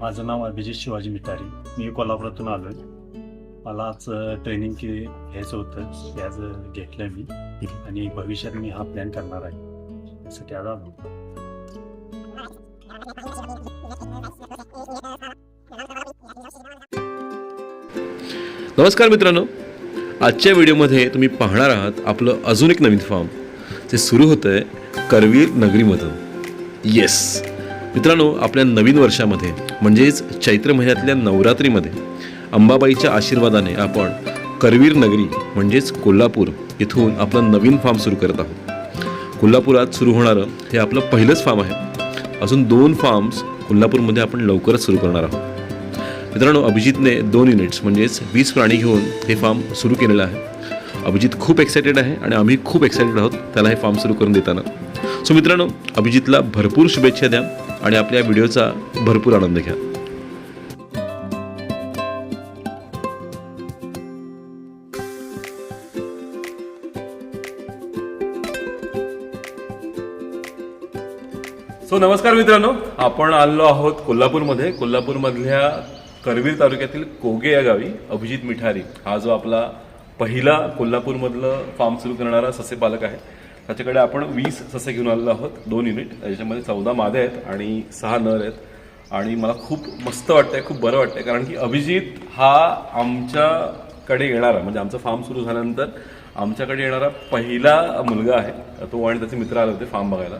माझं नाव अभिजित शिवाजी मिठारी मी कोल्हापुरातून आलो आहे मला आज ट्रेनिंग के घ्यायचं होतं. ते आज घेतलं मी. आणि भविष्यात मी हा प्लॅन करणार आहे. त्यासाठी आज आलो. नमस्कार मित्रांनो. आजच्या व्हिडिओमध्ये तुम्ही पाहणार आहात आपलं अजून एक नवीन फॉर्म जे सुरू होतं आहे करवीर नगरीमधून. येस मित्रांनो आपल्या नवीन वर्षामध्ये म्हणजेच चैत्र महिन्यातल्या नवरात्रीमध्ये अंबाबाईच्या आशीर्वादाने आपण करवीर नगरी म्हणजेच कोल्हापूर इथून आपलं नवीन फार्म सुरू करत आहोत. कोल्हापुरात सुरू होणारं हे आपलं पहिलंच फार्म आहे. अजून दोन फार्म्स कोल्हापूरमध्ये आपण लवकरच सुरू करणार आहोत. मित्रांनो अभिजितने दोन युनिट्स म्हणजेच वीस प्राणी घेऊन हे फार्म सुरू केलेलं आहे. अभिजित खूप एक्सायटेड आहे आणि आम्ही खूप एक्सायटेड आहोत त्याला हे फार्म सुरू करून देताना. सो मित्रांनो अभिजितला भरपूर शुभेच्छा द्या. आणि आपल्या व्हिडिओचा भरपूर आनंद घ्या. सो नमस्कार मित्रांनो आपण आलो आहोत कोल्हापूरमध्ये. कोल्हापूरमधल्या करवीर तालुक्यातील कोगे या गावी अभिजित मिठारी. हा जो आपला पहिला कोल्हापूरमधलं फार्म सुरू करणारा ससे पालक आहे. त्याच्याकडे आपण वीस ससे घेऊन आलेलो आहोत दोन युनिट. त्याच्यामध्ये चौदा मादे आहेत आणि सहा नर आहेत. आणि मला खूप मस्त वाटतंय खूप बरं वाटतंय कारण की अभिजित हा आमच्याकडे येणारा म्हणजे आमचं फार्म सुरू झाल्यानंतर आमच्याकडे येणारा पहिला मुलगा आहे. तो आणि त्याचे मित्र आले होते फार्म बघायला.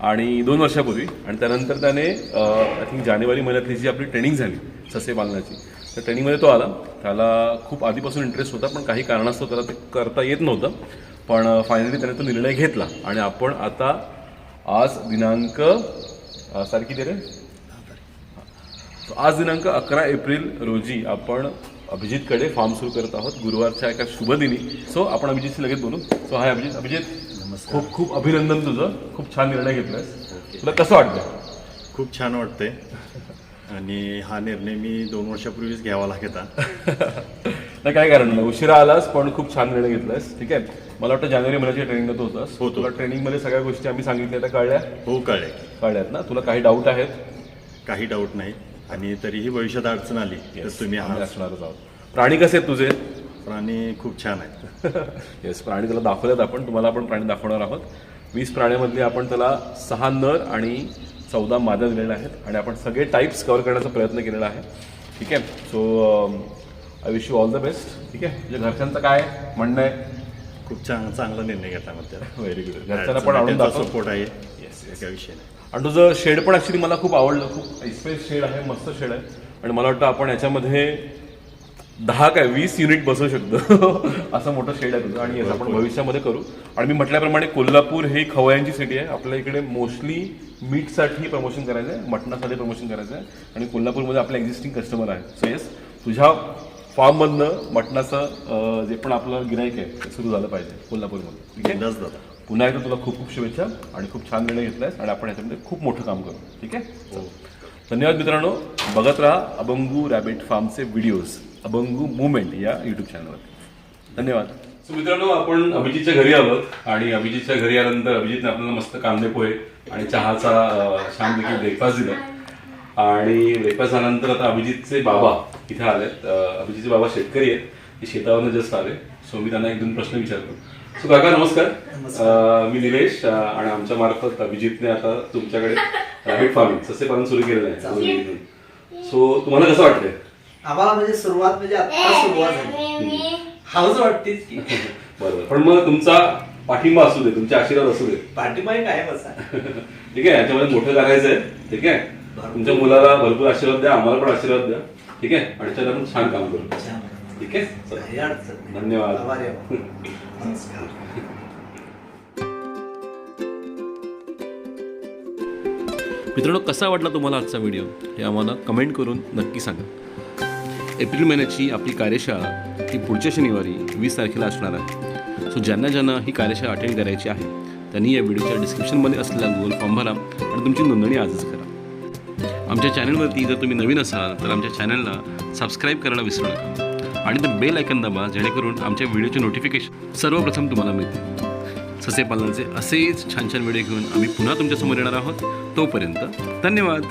आणि दोन वर्षापूर्वी. आणि त्यानंतर त्याने आय थिंक जानेवारी महिन्यातली जी आपली ट्रेनिंग झाली ससे पालनाची त्या ट्रेनिंगमध्ये तो आला. त्याला खूप आधीपासून इंटरेस्ट होता पण काही कारणास्तव त्याला ते करता येत नव्हतं. पण फायनली त्याने तो निर्णय घेतला. आणि आपण आता आज दिनांक सारखी दे रे. आज दिनांक अकरा एप्रिल रोजी आपण अभिजितकडे फार्म सुरू करत आहोत. गुरुवारच्या एका शुभ दिनी सो आपण अभिजितशी लगेच बोलू. सो हाय अभिजित. अभिजित खूप खूप अभिनंदन तुझं. खूप छान निर्णय घेतलायस. तुला कसं वाटतं खूप छान वाटतंय. आणि हा निर्णय मी दोन वर्षापूर्वीच घ्यावा लागता नाही काय कारण? नाही उशिरा आलास पण खूप छान निर्णय घेतलायस. ठीक आहे? मला वाटतं जानेवारी महिन्याच्या ट्रेनिंगला तू होतास होतो. तुला ट्रेनिंगमध्ये सगळ्या गोष्टी आम्ही सांगितल्या त्या कळल्या? हो कळले कळल्यात ना? तुला काही डाऊट आहेत? काही डाऊट नाही. आणि तरीही भविष्यात अडचण आली तर तुम्ही आम्ही हा असणारच आहोत. प्राणी कसे आहेत तुझे? प्राणी खूप छान आहेत. येस प्राणी त्याला दाखवलेत आपण. तुम्हाला आपण प्राणी दाखवणार आहोत. वीस प्राण्यामधले आपण त्याला सहा नर आणि चौदा मादा दिलेल्या आहेत. आणि आपण सगळे टाईप्स कव्हर करण्याचा प्रयत्न केलेला आहे. ठीक आहे? So I wish you all the best ठीक आहे? म्हणजे घरच्यांचं काय म्हणणं आहे? खूप छान चांगला निर्णय घेतला व्हेरी गुड घरच्यांना पण आवडून दाखव सपोर्ट आहे. विषय नाही आणि तुझं शेड पण ॲक्च्युली मला खूप आवडलं. खूप एक्सप्रेस शेड आहे मस्त शेड आहे. आणि मला वाटतं आपण याच्यामध्ये दहा काय वीस युनिट बसवू शकतो. असं मोठं शेड आहे तुझं. आणि आपण भविष्यामध्ये करू. आणि मी म्हटल्याप्रमाणे कोल्हापूर ही खवयांची सिटी आहे. आपल्या इकडे मोस्टली मीटसाठी प्रमोशन करायचं आहे मटणासाठी प्रमोशन करायचं आहे आणि कोल्हापूरमध्ये आपले एक्झिस्टिंग कस्टमर आहे सो येस तुझ्या फार्ममधनं मटणाचं जे पण आपलं गिराईक आहे ते सुरू झालं पाहिजे कोल्हापूरमध्ये ठीक आहे? दादा. पुन्हा एकदा तुला खूप खूप शुभेच्छा आणि खूप छान निर्णय घेतलायस आणि आपण याच्यामध्ये खूप मोठं काम करू. ठीक आहे? चल. धन्यवाद मित्रांनो. बघत राहा अबंगू रॅबिट फार्मचे व्हिडिओज अबंगू मुवमेंट या युट्यूब चॅनलवर धन्यवाद. सो मित्रांनो आपण अभिजितच्या घरी आहोत आणि अभिजितच्या घरी आल्यानंतर अभिजितने आपल्याला मस्त कांदे पोहे आणि चहाचा अं, छानपैकी ब्रेकफास्ट दिला. आणि ब्रेकफास्ट झाल्यानंतर आता अभिजितचे बाबा इथे आलेत. अभिजितचे बाबा शेतकरी आहेत. ते शेतावरनं जस्ट आले. सो मी त्यांना एक दोन प्रश्न विचारतो. सो काका नमस्कार. मी निलेश आणि आमच्या मार्फत अभिजितने आता तुमच्याकडे रॅबिट फार्मिंग सस्य पालन सुरू केलेलं आहे. सो तुम्हाला कसं वाटतंय? आम्हाला म्हणजे सुरुवात म्हणजे आता सुरुवात झाली. हाऊस वाटतेच की. बरोबर. पण मग तुमचा पाठिंबा असू दे तुमचे आशीर्वाद असू दे. पाठीमागे काय बसा ठीक आहे याच्यामध्ये मोठं करायचं आहे ठीक आहे? तुमच्या मुलाला भरपूर आशीर्वाद द्या आम्हाला पण आशीर्वाद द्या. ठीक आहे? आणि त्याच्यात आपण छान काम करू. ठीक आहे? अडचण. धन्यवाद. नमस्कार. मित्रांनो कसा वाटला तुम्हाला आजचा व्हिडिओ? हे आम्हाला कमेंट करून नक्की सांगा. एप्रिल महिन्याची आपली कार्यशाळा ही पुढच्या शनिवारी वीस तारखेला असणार आहे. सो ज्यांना ज्यांना ही कार्यशाळा अटेंड करायची आहे त्यांनी या व्हिडिओच्या डिस्क्रिप्शनमध्ये असलेला गुगल फॉर्म भरा आणि तुमची नोंदणी आजच करा. आमच्या चॅनलवरती जर तुम्ही नवीन असाल तर आमच्या चॅनलला सबस्क्राईब करायला विसरू नका. आणि ते बेल ऐकन दाबा जेणेकरून आमच्या व्हिडिओचे नोटिफिकेशन सर्वप्रथम तुम्हाला मिळते ससेपालनाचे असेच छान छान व्हिडिओ घेऊन आम्ही पुन्हा तुमच्यासमोर येणार आहोत. तोपर्यंत धन्यवाद.